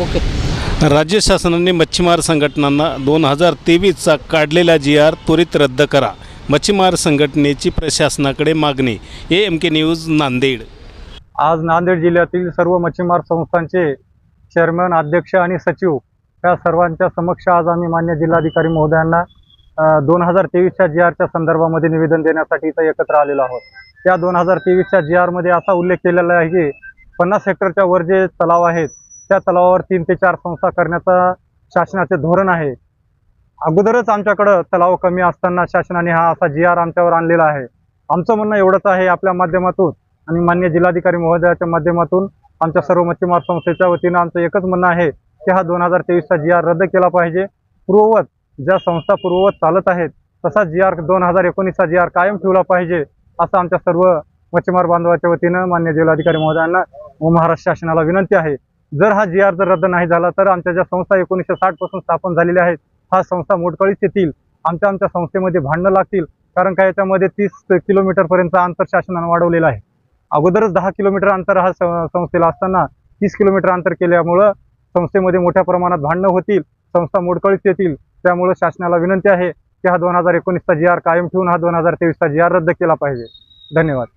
Okay. राज्य शासनाने मच्छीमार संघटनांना दोन हजार तेवीसचा काढलेला जी आर त्वरित रद्द करा. मच्छीमार संघटनेची प्रशासनाकडे मागणी. A M K news Nanded. आज नांदेड जिल्ह्यातील सर्व मच्छीमार संस्थांचे चेअरमन अध्यक्ष आणि सचिव या सर्वांच्या समक्ष आज आम्ही मान्य जिल्हाधिकारी महोदयांना दोन हजार तेवीसच्या जी आरच्या संदर्भामध्ये निवेदन देण्यासाठी इथं एकत्र आलेलो आहोत. त्या दोन हजार तेवीसच्या जी आरमध्ये असा उल्लेख केलेला आहे की पन्नास हेक्टरच्या वर जे तलाव आहेत त्या तलावावर तीन ते चार संस्था करण्याचा शासनाचे धोरण आहे. अगोदरच आमच्याकडं तलाव कमी असताना शासनाने हा असा जी आर आमच्यावर आणलेला आहे. आमचं म्हणणं एवढंच आहे आपल्या माध्यमातून आणि मान्य जिल्हाधिकारी महोदयाच्या माध्यमातून आमच्या सर्व मच्छीमार संस्थेच्या वतीनं आमचं एकच म्हणणं आहे की हा दोन हजार तेवीसचा जी आर रद्द केला पाहिजे. पूर्ववत ज्या संस्था पूर्ववत चालत आहेत तसा जी आर दोन हजार एकोणीसचा जी आर कायम ठेवला पाहिजे असं आमच्या सर्व मच्छीमार बांधवाच्या वतीनं मान्य जिल्हाधिकारी महोदयांना व महाराष्ट्र शासनाला विनंती आहे. जर हा जी आर जर रद्द नाही झाला तर आमच्या ज्या संस्था एकोणीसशे साठपासून स्थापन झालेल्या आहेत हा संस्था मोडकळीस येतील. आमच्या आमच्या संस्थेमध्ये भांडणं लागतील. कारण का याच्यामध्ये तीस किलोमीटरपर्यंत अंतर शासनानं वाढवलेलं आहे. अगोदरच दहा किलोमीटर अंतर हा संस्थेला असताना तीस किलोमीटर अंतर केल्यामुळं संस्थेमध्ये मोठ्या प्रमाणात भांडणं होतील संस्था मोडकळीत येतील. त्यामुळं शासनाला विनंती आहे की हा दोन हजार एकोणीसचा जी आर कायम ठेवून हा दोन हजार तेवीसचा जी आर रद्द केला पाहिजे. धन्यवाद.